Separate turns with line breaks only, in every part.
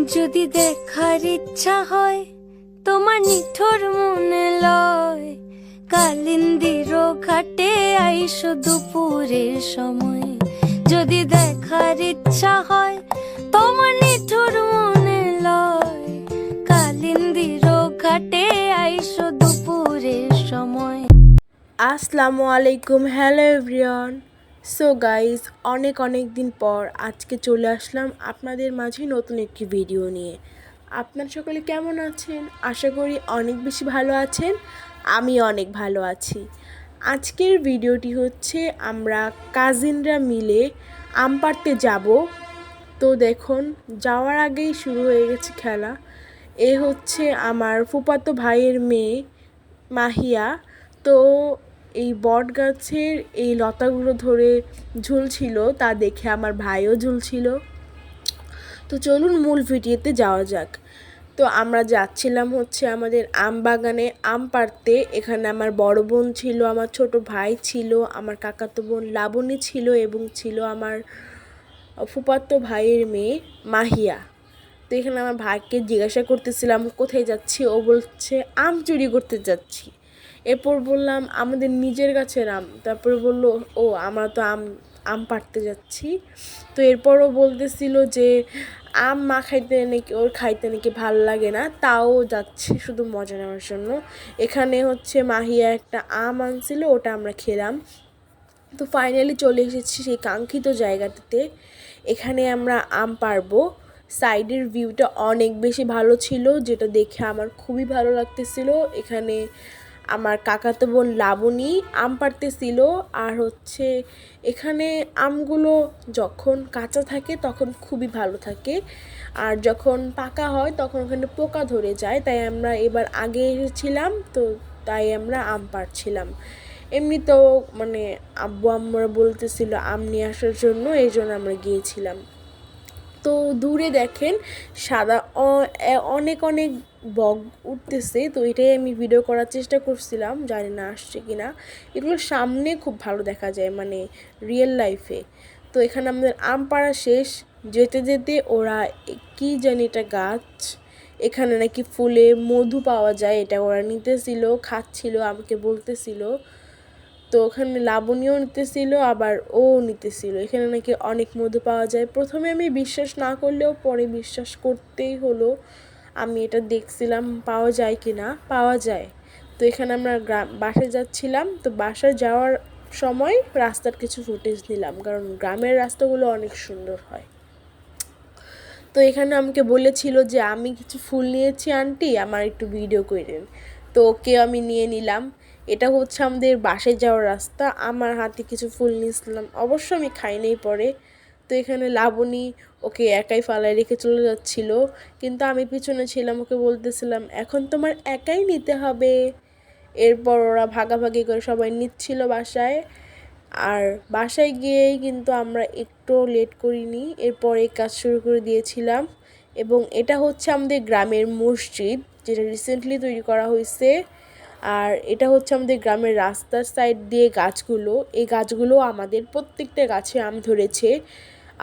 দেখার ইচ্ছা হয়, তোমার নিঠোর মনে লয়। কালিন্দির ঘাটে আইসো দুপুরের সময়। যদি দেখার ইচ্ছা হয়, তোমার নিঠোর মনে লয়। কালিন্দির ঘাটে আইসো দুপুরের সময়।
আসসালামু আলাইকুম, হ্যালো এভরিওয়ান। সো গাইজ অনেক অনেক দিন পর আজকে চলে আসলাম আপনাদের মাঝে নতুন একটি ভিডিও নিয়ে। আপনার সকলে কেমন আছেন? আশা করি অনেক বেশি ভালো আছেন। আমি অনেক ভালো আছি। আজকের ভিডিওটি হচ্ছে আমরা কাজিনরা মিলে আম পাড়তে যাব। তো দেখুন, যাওয়ার আগেই শুরু হয়ে গেছে খেলা। এ হচ্ছে আমার ফুপাতো ভাইয়ের মেয়ে মাহিয়া। তো এই বট গাছের এই লতাগুলো ধরে ঝুলছিল, তা দেখে আমার ভাইও ঝুলছিল। তো চলুন মূল ভিডিওতে যাওয়া যাক। তো আমরা যাচ্ছিলাম হচ্ছে আমাদের আম বাগানে। আম পাড়তে এখানে আমার বড় বোন ছিল, আমার ছোট ভাই ছিল, আমার কাকাতো বোন লাবণী ছিল এবং ছিল আমার ফুপাতো ভাইয়ের মেয়ে মাহিয়া। তো এখানে আমার ভাইকে জিজ্ঞাসা করতেছিলাম, কোথায় যাচ্ছি? ও বলছে, আম চুরি করতে যাচ্ছি। এরপর বললাম, আমাদের নিজের গাছের আম। তারপরে বলল, ও, আমরা তো আম আম পাড়তে যাচ্ছি। তো এরপরও বলতেছিল যে, আম মা খাইতে নাকি, ওর খাইতে নাকি ভালো লাগে না, তাও যাচ্ছে শুধু মজা নেওয়ার জন্য। এখানে হচ্ছে মাহিয়া একটা আম আনছিল, ওটা আমরা খেলাম। তো ফাইনালি চলে এসেছি সেই কাঙ্ক্ষিত জায়গাটিতে। এখানে আমরা আম পারব সাইডের ভিউটা অনেক বেশি ভালো ছিল, যেটা দেখে আমার খুবই ভালো লাগতেছিল। এখানে আমার কাকাতো বোন লাবণী আম পাড়তেছিল আর হচ্ছে এখানে আমগুলো যখন কাঁচা থাকে তখন খুবই ভালো থাকে। আর যখন পাকা হয় তখন ওখানে পোকা ধরে যায়, তাই আমরা এবার আগে এসেছিলাম তো তাই আমরা আম পাড়ছিলাম। এমনিতেও মানে আব্বু আমরা বলতেছিল আম নিয়ে আসার জন্য, এই জন্য আমরা গিয়েছিলাম। তো দূরে দেখেন সাদা অনেক অনেক বগ উঠতেছে, তো এটাই আমি ভিডিও করার চেষ্টা করছিলাম, জানি না আসছে কি না এগুলো সামনে খুব ভালো দেখা যায় মানে রিয়েল লাইফে তো এখানে আমাদের আম পাড়া শেষ, যেতে যেতে ওরা কি জানি এটা গাছ, এখানে নাকি ফুলে মধু পাওয়া যায়, এটা ওরা নিতেছিল, খাচ্ছিল, আমাকে বলতেছিল। তো ওখানে লাবণীও নিতেছিল, আবার ও নিতেছিল। এখানে নাকি অনেক মধু পাওয়া যায়। প্রথমে আমি বিশ্বাস না করলেও পরে বিশ্বাস করতেই হলো। আমি এটা দেখছিলাম, পাওয়া যায় কি না পাওয়া যায়। তো এখানে আমরা গ্রাম বাসায় যাচ্ছিলাম, তো বাসায় যাওয়ার সময় রাস্তার কিছু ফুটেজ নিলাম, কারণ গ্রামের রাস্তাগুলো অনেক সুন্দর হয়। তো এখানে আমাকে বলেছিল যে, আমি কিছু ফুল নিয়েছি, আন্টি, আমার একটু ভিডিও করেন তো ওকে আমি নিয়ে নিলাম। এটা হচ্ছে আমাদের বাসে যাওয়ার রাস্তা। আমার হাতে কিছু ফুল নিয়েছিলাম। অবশ্য আমি খাইনি পরে। তো এখানে লাবণী ওকে একাই ফালায় রেখে চলে যাচ্ছিল। কিন্তু আমি পিছনে ছিলাম, ওকে বলতেছিলাম, এখন তোমার একাই নিতে হবে। এরপর ওরা ভাগাভাগি করে সবাই নিচ্ছিল বাসায়। আর বাসায় গিয়েই কিন্তু আমরা একটু লেট করিনি, এরপর এই কাজ শুরু করে দিয়েছিলাম। এবং এটা হচ্ছে আমাদের গ্রামের মসজিদ, যেটা রিসেন্টলি তৈরি করা হয়েছে। আর এটা হচ্ছে আমাদের গ্রামের রাস্তার সাইড দিয়ে গাছগুলো। এই গাছগুলো আমাদের প্রত্যেকটা গাছে আম ধরেছে।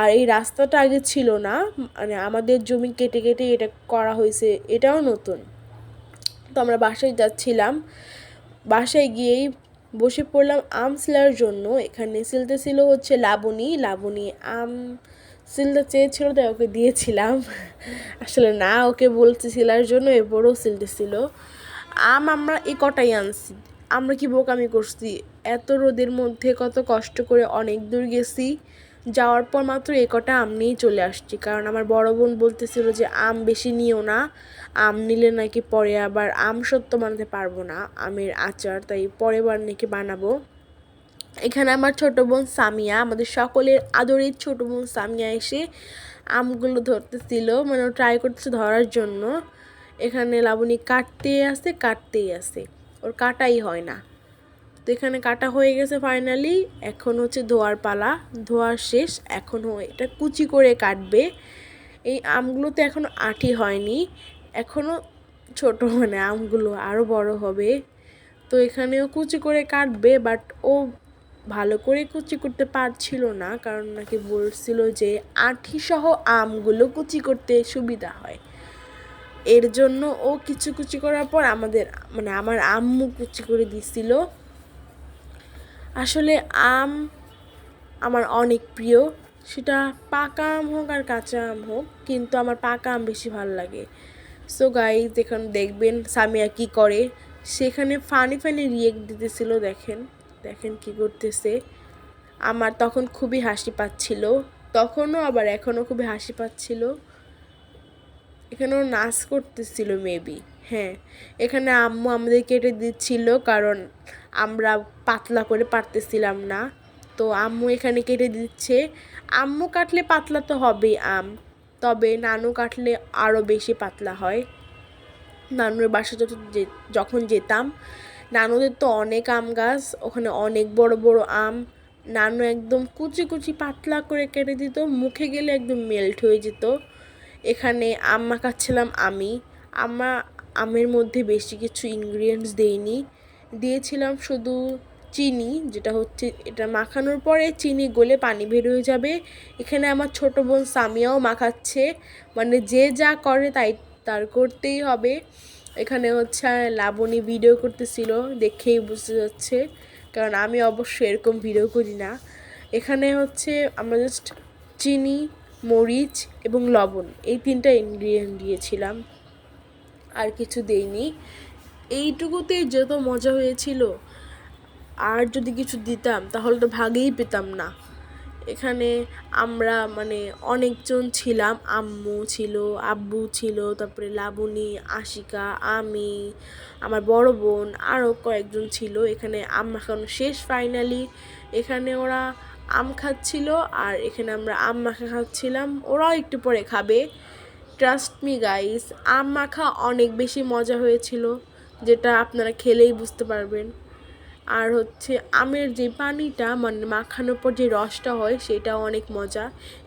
আর এই রাস্তাটা আগে ছিল না মানে আমাদের জমি কেটে কেটে এটা করা হয়েছে, এটাও নতুন। তো আমরা বাসায় যাচ্ছিলাম, বাসায় গিয়েই বসে পড়লাম আম সিলার জন্য। এখানে সিলতে ছিল হচ্ছে লাবণী লাবণী আম সিলতে চেয়েছিল তাই ওকে দিয়েছিলাম। আসলে না, ওকে বলতে সিলার জন্য, এরপরও সিলতেছিল আম আমরা এই কটাই আনছি? আমরা কি বোকামি করছি? এত রোদের মধ্যে কত কষ্ট করে অনেক দূর গেছি। যাওয়ার পর মাত্র এ কটা আম নিয়েই চলে আসছি। কারণ আমার বড় বোন বলতেছিল যে, আম বেশি নিও না। আম নিলে নাকি পরে আবার আম সত্য বানাতে পারব না। আমের আচার, তাই পরের বার নাকি বানাবো। এখানে আমার ছোট বোন সামিয়া, আমাদের সকলের আদরের ছোট বোন সামিয়া এসে আমগুলো ধরতেছিল। মানে ট্রাই করতেছে ধরার জন্য। এখানে লাবণী কাটতেই আছে কাটতেই আছে। ওর কাটাই হয় না। তো এখানে কাটা হয়ে গেছে ফাইনালি এখন হচ্ছে ধোয়ার পালা। ধোয়ার শেষ। এখন এটা কুচি করে কাটবে। এই আমগুলোতে এখনও আঠি হয়নি। এখনও ছোট মানে আমগুলো আরও বড় হবে। তো এখানেও কুচি করে কাটবে বাট ও ভালো করে কুচি করতে পারছিল না, কারণ নাকি বলছিল যে আঠি সহ আমগুলো কুচি করতে সুবিধা হয়। এর জন্য ও কিছু কুচি করার পর আমাদের মানে আমার আম্মু কুচি করে দিছিল। আসলে আম আমার অনেক প্রিয়। সেটা পাকা আম হোক আর কাঁচা আম হোক, কিন্তু আমার পাকা আম বেশি ভালো লাগে। সো গাইজ এখন দেখবেন সামিয়া কি করে। সেখানে ফানি ফানি রিয়েক্ট দিতেছিল, দেখেন দেখেন কি করতেছে। আমার তখন খুবই হাসি পাচ্ছিল, তখনও আবার এখনও খুবই হাসি পাচ্ছিল। এখানেও নাচ করতেছিল মেবি হ্যাঁ এখানে আম্মু আমাদের কেটে দিচ্ছিল কারণ আমরা পাতলা করে পারতেছিলাম না। তো আম্মু এখানে কেটে দিচ্ছে। আম্মু কাটলে পাতলা তো হবেই আম, তবে নানু কাটলে আরও বেশি পাতলা হয়। নানুর বাসা যত যখন যেতাম, নানুদের তো অনেক আম গাছ, ওখানে অনেক বড় বড় আম। নানু একদম কুচি কুচি পাতলা করে কেটে দিত, মুখে গেলে একদম মেল্ট হয়ে যেত। এখানে আম মাখাচ্ছিলাম আমি। আমা আমের মধ্যে বেশি কিছু ইনগ্রিডিয়েন্টস দেইনি। দিয়েছিলাম শুধু চিনি, যেটা হচ্ছে এটা মাখানোর পরে চিনি গলে পানি বের হয়ে যাবে। এখানে আমার ছোট বোন সামিয়াও মাখাচ্ছে। মানে যে যা করে তাই তার করতেই হবে। এখানে হচ্ছে লাবণী ভিডিও করতেছিল, দেখেই বুঝতে যাচ্ছে। কারণ আমি অবশ্য এরকম ভিডিও করি না। এখানে হচ্ছে আমরা জাস্ট চিনি, মরিচ এবং লবণ, এই তিনটা ইনগ্রিডিয়েন্ট দিয়েছিলাম। আর কিছু দেইনি। এইটুকুতে যত মজা হয়েছিল, আর যদি কিছু দিতাম, তাহলে তো ভাগেই পেতাম না। এখানে আমরা মানে অনেকজন ছিলাম, আম্মু ছিল, আব্বু ছিল, তারপরে লাবণী, আশিকা, আমি, আমার বড় বোন আরও কয়েকজন ছিল। এখানে আম মাখানো শেষ ফাইনালি এখানে ওরা আম খাচ্ছিল আর এখানে আমরা আম মাখা খাচ্ছিলাম। ওরাও একটু পরে খাবে। ট্রাস্ট মি গাইস আম মাখা অনেক বেশি মজা হয়েছিল, যেটা আপনারা খেলেই বুঝতে পারবেন। আর হচ্ছে আমের যে পানিটা মানে মাখানোর পর যে রসটা হয়, সেটাও অনেক মজা।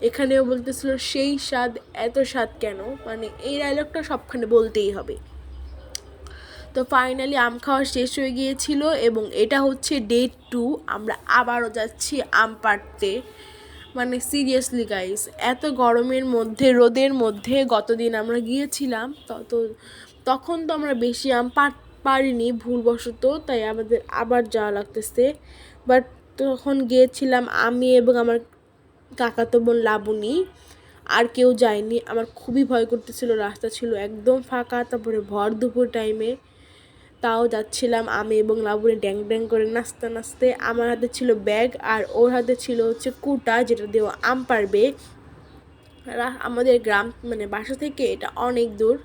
এখানেও বলতেছিল, সেই স্বাদ, এত স্বাদ কেন? মানে এই ডায়লগটা সবখানে বলতেই হবে। তো ফাইনালি আম খাওয়া শেষ হয়ে গিয়েছিল এবং এটা হচ্ছে ডে টু আমরা আবারও যাচ্ছি আম পাড়তে। মানে সিরিয়াসলি গাইস এত গরমের মধ্যে, রোদের মধ্যে গতদিন আমরা গিয়েছিলাম তত তখন তো আমরা বেশি আম পারিনি ভুলবশত, তাই আমাদের আবার যাওয়া লাগতেছে। বাট তখন গিয়েছিলাম আমি এবং আমার কাকাতো বোন লাবণী, আর কেউ যায়নি। আমার খুবই ভয় করতেছিল, রাস্তা ছিল একদম ফাঁকা, তারপরে ভর দুপুর টাইমে তাও যাচ্ছিলাম আমি এবং লাবণী ড্যাং ড্যাং করে নাচতে নাচতে আমার হাতে ছিল ব্যাগ আর ওর হাতে ছিল হচ্ছে কুটা যেটা দিয়ে আম পারবে আমাদের গ্রাম মানে বাসা থেকে এটা অনেক দূর।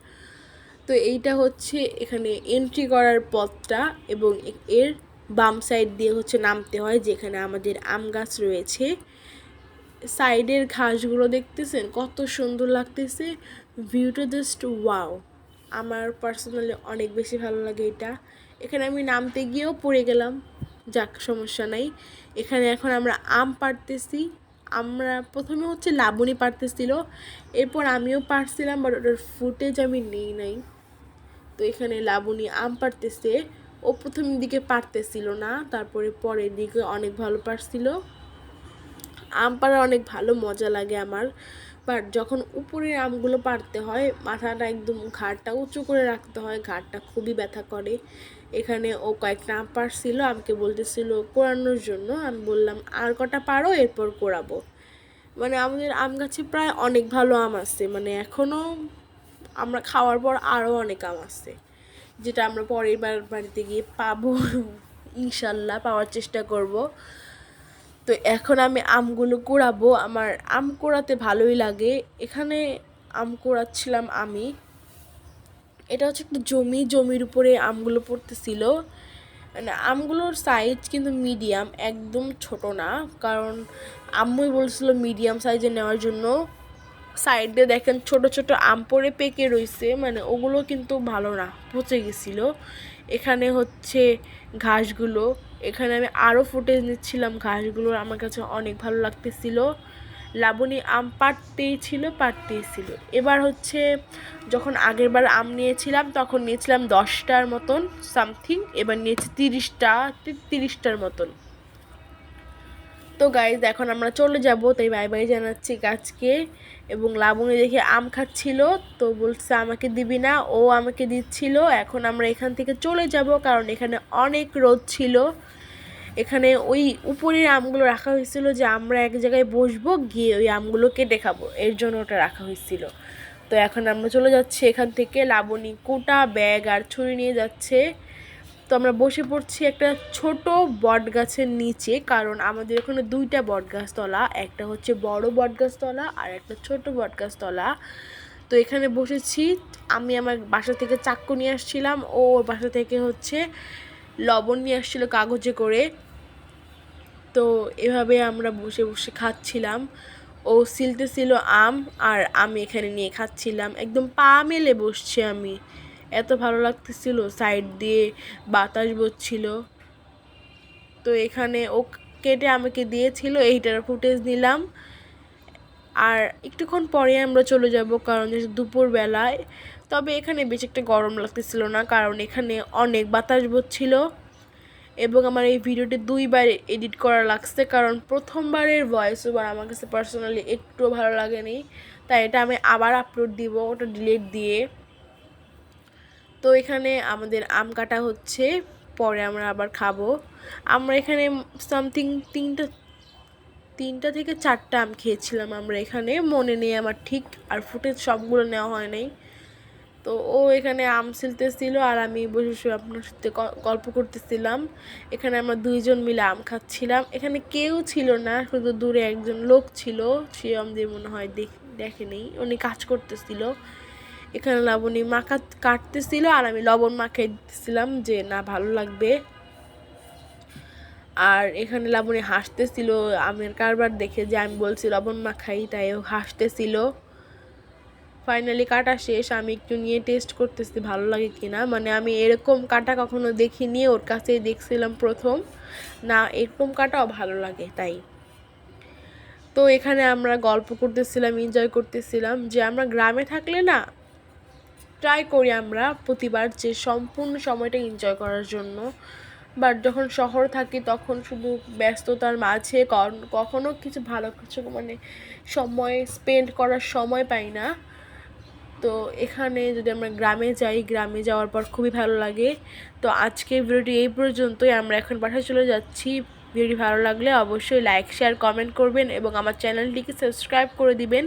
তো এইটা হচ্ছে এখানে এন্ট্রি করার পথটা এবং এর বাম সাইড দিয়ে হচ্ছে নামতে হয় যেখানে আমাদের আম গাছ রয়েছে। সাইডের ঘাসগুলো দেখতেছেন? কত সুন্দর লাগতেছে। ভিউটা জাস্ট ওয়াও আমার পার্সোনালি অনেক বেশি ভালো লাগে এটা। এখানে আমি নামতে গিয়েও পড়ে গেলাম, যাক সমস্যা নাই। এখানে এখন আমরা আম পারতেছি আমরা প্রথমে হচ্ছে লাবণী পাড়তেছিল। এরপর আমিও পারছিলাম বাট ওটার ফুটেজ আমি নেই নাই। তো এখানে লাবণী আম পারতেছে ও প্রথম দিকে পারতেছিল না, তারপরে পরের দিকে অনেক ভালো পারছিল আম পাড়া অনেক ভালো মজা লাগে আমার। বাট যখন উপরের আমগুলো পারতে হয়, মাথাটা একদম ঘাড়টা উঁচু করে রাখতে হয়, ঘাড়টা খুবই ব্যথা করে। এখানে ও কয়েকটা আম পারছিল, আমাকে বলতেছিল কোরানোর জন্য। আমি বললাম, আর কটা পারো, এরপর কোরাবো। মানে আমাদের আম গাছে প্রায় অনেক ভালো আম আছে মানে এখনও আমরা খাওয়ার পর আরও অনেক আম আছে, যেটা আমরা পরের বার বাড়িতে গিয়ে পাবো। ইনশাল্লাহ পাওয়ার চেষ্টা করব। তো এখন আমি আমগুলো কুড়াবো। আমার আম কোড়াতে ভালোই লাগে। এখানে আম কোড়াচ্ছিলাম আমি। এটা হচ্ছে একটা জমি, জমির উপরে আমগুলো পড়তেছিল। মানে আমগুলোর সাইজ কিন্তু মিডিয়াম একদম ছোট না। কারণ আম্মুই বলছিল মিডিয়াম সাইজে নেওয়ার জন্য। সাইডে দেখেন ছোট ছোট আম পড়ে পেকে রইছে মানে ওগুলো কিন্তু ভালো না, পচে গেছিল। এখানে হচ্ছে ঘাসগুলো, এখানে আমি আরও ফুটেজ নিচ্ছিলাম ঘাসগুলো, আমার কাছে অনেক ভালো লাগতেছিল। লাবণী আম পাড়তেই ছিল পাড়তেই ছিল। এবার হচ্ছে যখন আগেরবার আম নিয়েছিলাম, তখন নিয়েছিলাম দশটার মতন সামথিং এবার নিয়েছি তিরিশটা তিরিশটার মতন। তো গাইজ এখন আমরা চলে যাব, তাই বাই বাই জানাচ্ছি গাছকে এবং লাবণী দেখে আম খাচ্ছিল, তো বলছে আমাকে দিবি না, ও আমাকে দিচ্ছিল। এখন আমরা এখান থেকে চলে যাব, কারণ এখানে অনেক রোদ ছিল। এখানে ওই উপরের আমগুলো রাখা হয়েছিল যে আমরা এক জায়গায় বসবো, গিয়ে ওই আমগুলো কেটে খাব এর জন্য ওটা রাখা হয়েছিল। তো এখন আমরা চলে যাচ্ছি এখান থেকে। লাবণী কোটা ব্যাগ আর ছুরি নিয়ে যাচ্ছে। তো আমরা বসে পড়ছি একটা ছোট বট গাছের নিচে, কারণ আমাদের ওখানে দুইটা বট গাছ তলা একটা হচ্ছে বড় বট গাছ তলা আর একটা ছোট বট গাছ তলা তো এখানে বসেছি, আমি আমার বাসা থেকে চাক্কু নিয়ে আসছিলাম, ও ওর বাসা থেকে হচ্ছে লবণ নিয়ে আসছিল কাগজে করে। তো এভাবে আমরা বসে বসে খাচ্ছিলাম। ও সিলতে ছিল আম আর আমি এখানে নিয়ে খাচ্ছিলাম। একদম পা মেলে বসছি আমি। এত ভালো লাগতেছিল সাইড দিয়ে বাতাস বচ্ছিল তো এখানে ও কেটে আমাকে দিয়েছিল, এইটার ফুটেজ নিলাম। আর একটুক্ষণ পরে আমরা চলে যাব কারণ দুপুরবেলায়। তবে এখানে বেশি একটা গরম লাগতেছিল না, কারণ এখানে অনেক বাতাস বচ্ছিল এবং আমার এই ভিডিওটি দুইবার এডিট করা লাগছে, কারণ প্রথমবারের ভয়েস ওভার আমার কাছে পার্সোনালি একটুও ভালো লাগেনি। তাই এটা আমি আবার আপলোড দিব, ওটা ডিলিট দিয়ে। তো এখানে আমাদের আম কাটা হচ্ছে, পরে আমরা আবার খাব। আমরা এখানে সামথিং তিনটা তিনটা থেকে চারটা আম খেয়েছিলাম আমরা এখানে, মনে নেই আমার ঠিক, আর ফুটেজ সবগুলো নেওয়া হয় নাই। তো ও এখানে আম ছিলতেছিল আর আমি বসে বসে আপনার সাথে গল্প করতেছিলাম। এখানে আমরা দুইজন মিলে আম খাচ্ছিলাম। এখানে কেউ ছিল না, শুধু দূরে একজন লোক ছিল, সে আমাদের মনে হয় দেখ দেখেনি উনি কাজ করতেছিল। এখানে লবণী মাখা কাটতেছিল আর আমি লবণ মাখাই দিতেছিলাম যে, না, ভালো লাগবে। আর এখানে লাবণী হাসতেছিল, আমের কারবার দেখে যে আমি বলছি, লবণ মাখাই তাই ও হাসতেছিল। ফাইনালি কাটা শেষ, আমি একটু নিয়ে টেস্ট করতেছি, ভালো লাগে কিনা। মানে আমি এরকম কাটা কখনো দেখিনি, ওর কাছেই দেখছিলাম প্রথম। না, এরকম কাটাও ভালো লাগে তাই। তো এখানে আমরা গল্প করতেছিলাম এনজয় করতেছিলাম যে, আমরা গ্রামে থাকলে না ট্রাই করি আমরা প্রতিবার যে সম্পূর্ণ সময়টা এনজয় করার জন্য। বাট যখন শহর থাকি তখন শুধু ব্যস্ততার মাঝে কখনো কিছু ভালো কিছু মানে সময় স্পেন্ড করার সময় পাই না। তো এখানে যদি আমরা গ্রামে যাই, গ্রামে যাওয়ার পর খুবই ভালো লাগে। তো আজকের ভিডিওটি এই পর্যন্তই। আমরা এখন বাসায় চলে যাচ্ছি। ভিডিওটি ভালো লাগলে অবশ্যই লাইক শেয়ার কমেন্ট করবেন এবং আমার চ্যানেলটিকে সাবস্ক্রাইব করে দিবেন।